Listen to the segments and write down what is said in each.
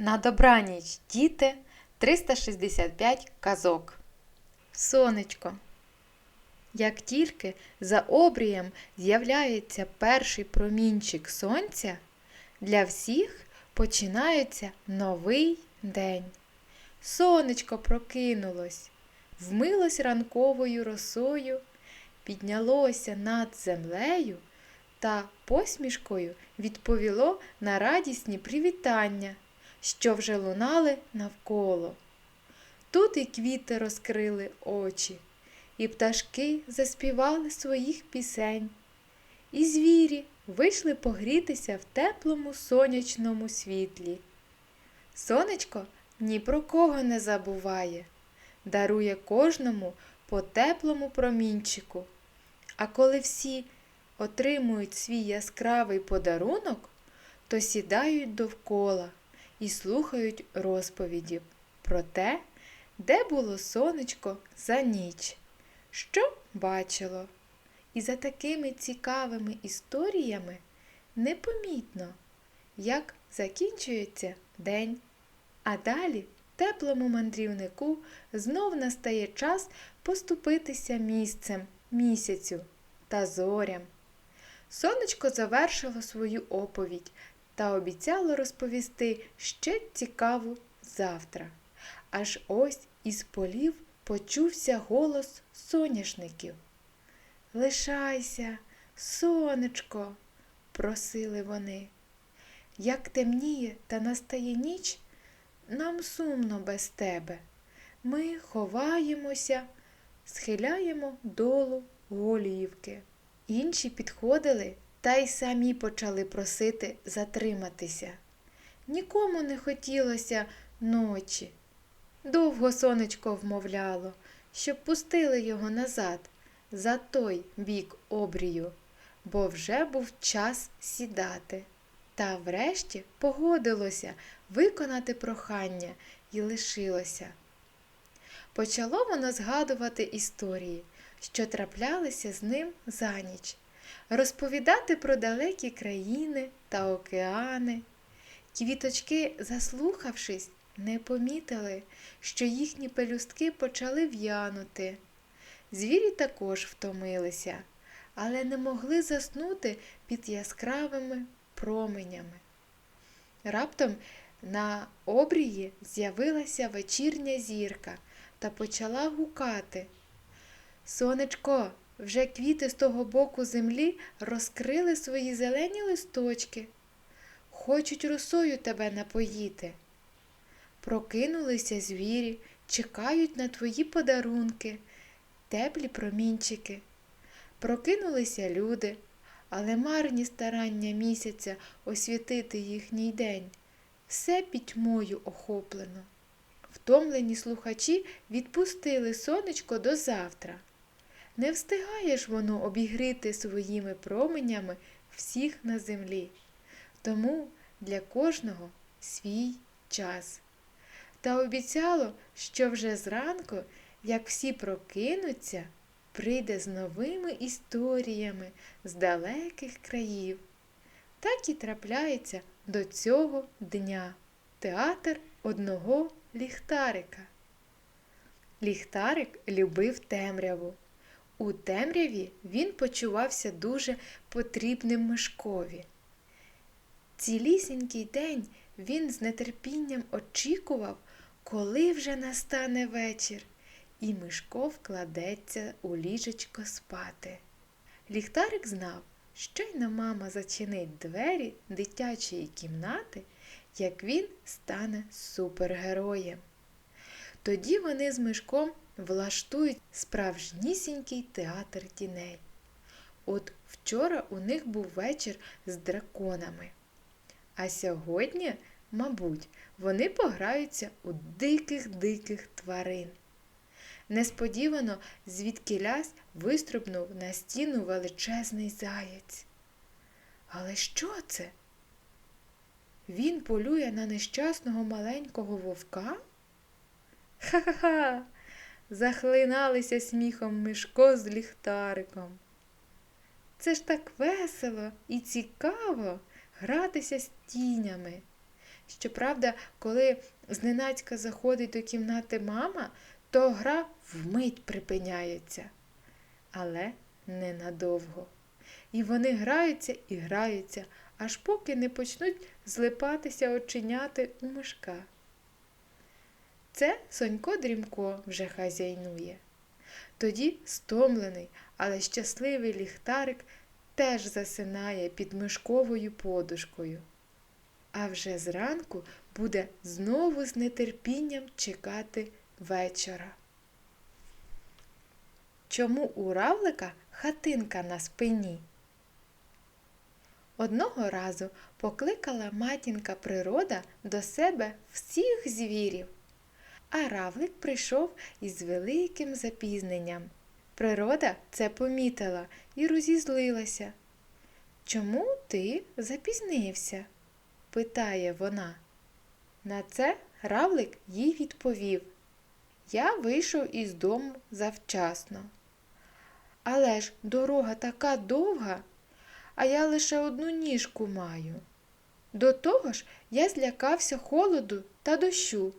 На добраніч, діти, 365 казок. Сонечко. Як тільки за обрієм з'являється перший промінчик сонця, для всіх починається новий день. Сонечко прокинулось, вмилось ранковою росою, піднялося над землею та посмішкою відповіло на радісні привітання, що вже лунали навколо. Тут і квіти розкрили очі, і пташки заспівали своїх пісень, і звірі вийшли погрітися в теплому сонячному світлі. Сонечко ні про кого не забуває, дарує кожному по теплому промінчику. А коли всі отримують свій яскравий подарунок, то сідають довкола і слухають розповіді про те, де було сонечко за ніч, що бачило. І за такими цікавими історіями непомітно, як закінчується день. А далі теплому мандрівнику знов настає час поступитися місцем, місяцю та зорям. Сонечко завершило свою оповідь та обіцяло розповісти ще цікаву завтра. Аж ось із полів почувся голос соняшників. Лишайся, сонечко, просили вони. Як темніє та настає ніч, нам сумно без тебе. Ми ховаємося, схиляємо долу голіївки. Інші підходили та й самі почали просити затриматися. Нікому не хотілося ночі. Довго сонечко вмовляло, щоб пустили його назад, за той бік обрію, бо вже був час сідати. Та врешті погодилося виконати прохання і лишилося. Почало воно згадувати історії, що траплялися з ним за ніч, розповідати про далекі країни та океани. Квіточки, заслухавшись, не помітили, що їхні пелюстки почали в'янути. Звірі також втомилися, але не могли заснути під яскравими променями. Раптом на обрії з'явилася вечірня зірка та почала гукати. Сонечко, вже квіти з того боку землі розкрили свої зелені листочки. Хочуть росою тебе напоїти. Прокинулися звірі, чекають на твої подарунки, теплі промінчики. Прокинулися люди, але марні старання місяця освітити їхній день. Все пітьмою охоплено. Втомлені слухачі відпустили сонечко до завтра. Не встигає ж воно обігріти своїми променями всіх на землі. Тому для кожного свій час. Та обіцяло, що вже зранку, як всі прокинуться, прийде з новими історіями з далеких країв. Так і трапляється до цього дня театр одного ліхтарика. Ліхтарик любив темряву. У темряві він почувався дуже потрібним Мишкові. Цілісінький день він з нетерпінням очікував, коли вже настане вечір, і Мишко вкладеться у ліжечко спати. Ліхтарик знав, щойно мама зачинить двері дитячої кімнати, як він стане супергероєм. Тоді вони з Мишком влаштують справжнісінький театр тіней. От вчора у них був вечір з драконами. А сьогодні, мабуть, вони пограються у диких-диких тварин. Несподівано звідкілясь вистрибнув на стіну величезний заєць. Але що це? Він полює на нещасного маленького вовка? Ха-ха-ха! Захлиналися сміхом Мишко з ліхтариком. Це ж так весело і цікаво гратися з тінями. Щоправда, коли зненацька заходить до кімнати мама, то гра вмить припиняється. Але ненадовго. І вони граються і граються, аж поки не почнуть злипатися оченяти у мишка. Це Сонько Дрімко вже хазяйнує. Тоді стомлений, але щасливий ліхтарик теж засинає під мишковою подушкою. А вже зранку буде знову з нетерпінням чекати вечора. Чому у равлика хатинка на спині? Одного разу покликала матінка природа до себе всіх звірів, а равлик прийшов із великим запізненням. Природа це помітила і розізлилася. Чому ти запізнився? питає вона. На це равлик їй відповів. Я вийшов із дому завчасно. Але ж дорога така довга, а я лише одну ніжку маю. До того ж, я злякався холоду та дощу,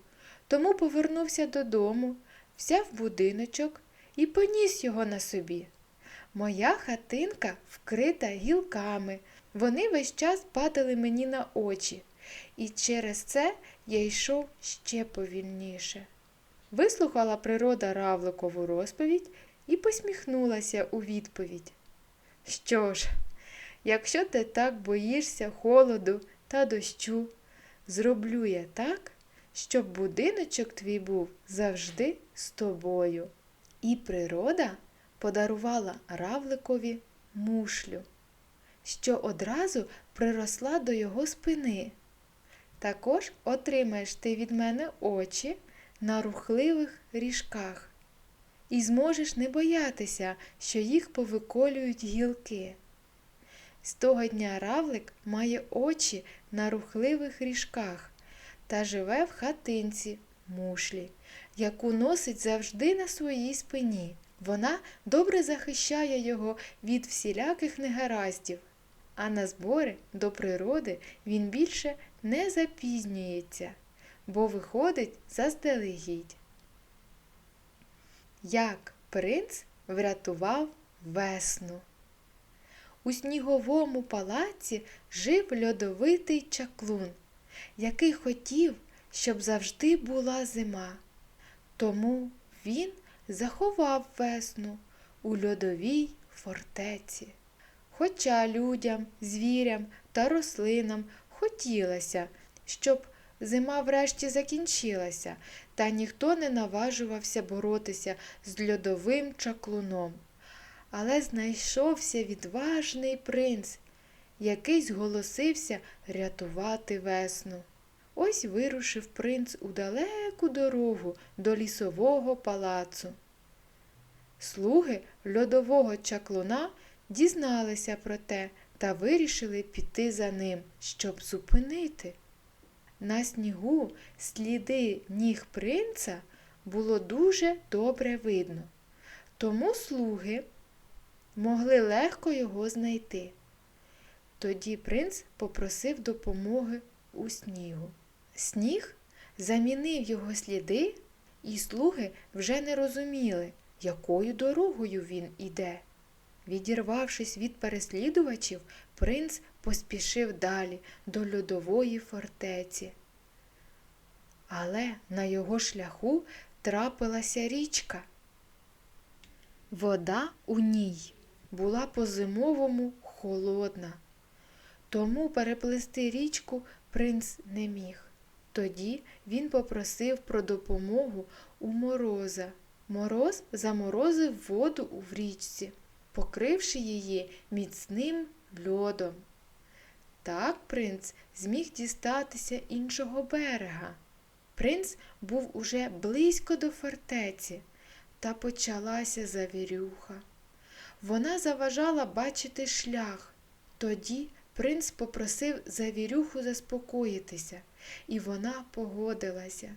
тому повернувся додому, взяв будиночок і поніс його на собі. Моя хатинка вкрита гілками, вони весь час падали мені на очі, і через це я йшов ще повільніше. Вислухала природа равликову розповідь і посміхнулася у відповідь. Що ж, якщо ти так боїшся холоду та дощу, зроблю я так, щоб будиночок твій був завжди з тобою. І природа подарувала равликові мушлю, що одразу приросла до його спини. Також отримаєш ти від мене очі на рухливих ріжках і зможеш не боятися, що їх повиколюють гілки. З того дня равлик має очі на рухливих ріжках та живе в хатинці мушлі, яку носить завжди на своїй спині. Вона добре захищає його від всіляких негараздів, а на збори до природи він більше не запізнюється, бо виходить заздалегідь. Як принц врятував весну. У сніговому палаці жив льодовитий чаклун, який хотів, щоб завжди була зима. Тому він заховав весну у льодовій фортеці. Хоча людям, звірям та рослинам хотілося, щоб зима врешті закінчилася, та ніхто не наважувався боротися з льодовим чаклуном. Але знайшовся відважний принц, який зголосився рятувати весну. Ось вирушив принц у далеку дорогу до лісового палацу. Слуги льодового чаклуна дізналися про те та вирішили піти за ним, щоб зупинити. На снігу сліди ніг принца було дуже добре видно, тому слуги могли легко його знайти. Тоді принц попросив допомоги у снігу. Сніг замінив його сліди, і слуги вже не розуміли, якою дорогою він іде. Відірвавшись від переслідувачів, принц поспішив далі до льодової фортеці. Але на його шляху трапилася річка. Вода у ній була по-зимовому холодна, тому переплисти річку принц не міг. Тоді він попросив про допомогу у мороза. Мороз заморозив воду в річці, покривши її міцним льодом. Так принц зміг дістатися іншого берега. Принц був уже близько до фортеці, та почалася завірюха. Вона заважала бачити шлях. Тоді принц попросив завірюху заспокоїтися, і вона погодилася.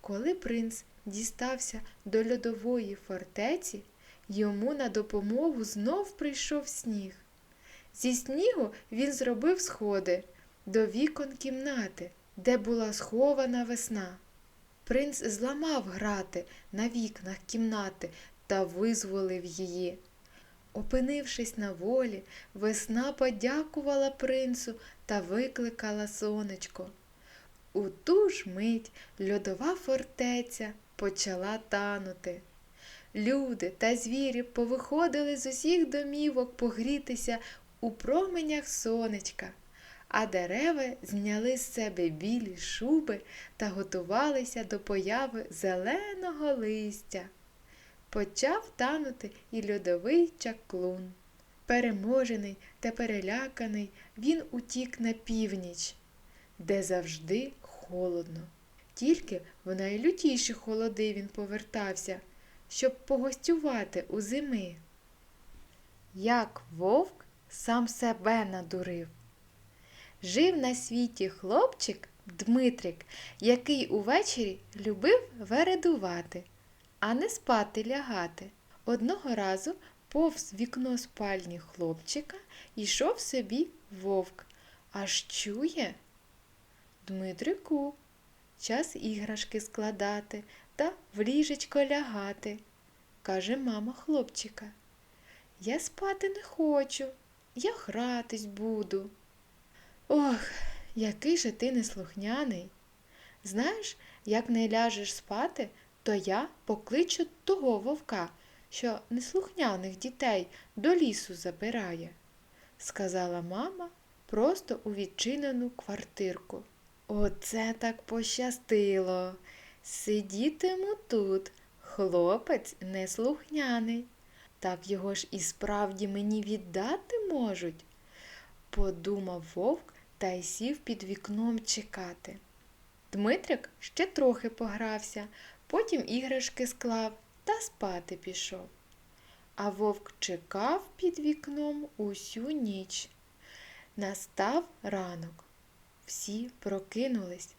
Коли принц дістався до льодової фортеці, йому на допомогу знов прийшов сніг. Зі снігу він зробив сходи до вікон кімнати, де була схована весна. Принц зламав грати на вікнах кімнати та визволив її. Опинившись на волі, весна подякувала принцу та викликала сонечко. У ту ж мить льодова фортеця почала танути. Люди та звірі повиходили з усіх домівок погрітися у променях сонечка, а дерева зняли з себе білі шуби та готувалися до появи зеленого листя. Почав танути і льодовий чаклун. Переможений та переляканий, він утік на північ, де завжди холодно. Тільки в найлютіші холоди він повертався, щоб погостювати у зими. Як вовк сам себе надурив. Жив на світі хлопчик Дмитрик, який увечері любив вередувати, а не спати лягати. Одного разу повз вікно спальні хлопчика йшов собі вовк, аж чує Дмитрику, час іграшки складати та в ліжечко лягати, каже мама хлопчика. Я спати не хочу, я гратись буду. Ох, який же ти неслухняний. Знаєш, як не ляжеш спати, то я покличу того вовка, що неслухняних дітей до лісу забирає, сказала мама просто у відчинену квартирку. Оце так пощастило. Сидітиму тут, хлопець неслухняний. Так його ж і справді мені віддати можуть, подумав вовк та й сів під вікном чекати. Дмитрик ще трохи погрався, потім іграшки склав та спати пішов. А вовк чекав під вікном усю ніч. Настав ранок. Всі прокинулись.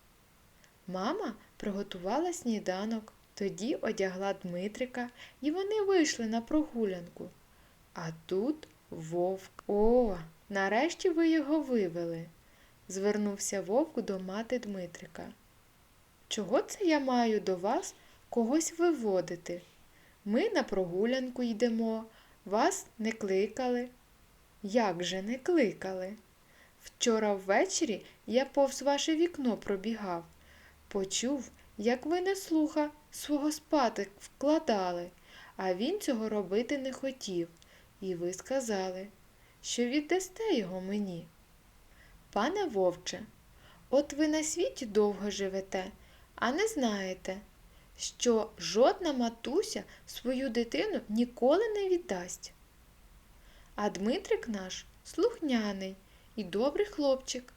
Мама приготувала сніданок, тоді одягла Дмитрика, і вони вийшли на прогулянку. А тут вовк. О, нарешті ви його вивели, звернувся вовк до мати Дмитрика. Чого це я маю до вас когось виводити? Ми на прогулянку йдемо, вас не кликали. Як же не кликали? Вчора ввечері я повз ваше вікно пробігав. Почув, як ви не слуха свого спати вкладали, а він цього робити не хотів, і ви сказали, що віддасте його мені. Пане вовче, от ви на світі довго живете, а не знаєте, що жодна матуся свою дитину ніколи не віддасть. А Дмитрик наш слухняний і добрий хлопчик.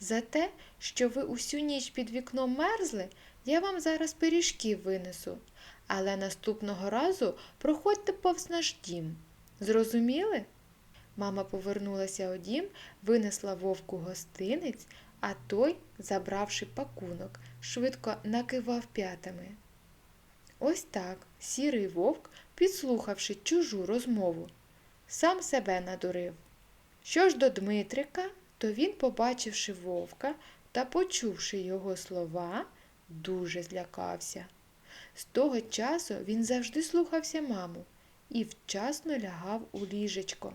За те, що ви усю ніч під вікном мерзли, я вам зараз пиріжків винесу, але наступного разу проходьте повз наш дім. Зрозуміли? Мама повернулася у дім, винесла вовку гостинець, а той, забравши пакунок, швидко накивав п'ятами. Ось так сірий вовк, підслухавши чужу розмову, сам себе надурив. Що ж до Дмитрика, то він, побачивши вовка та почувши його слова, дуже злякався. З того часу він завжди слухався маму і вчасно лягав у ліжечко.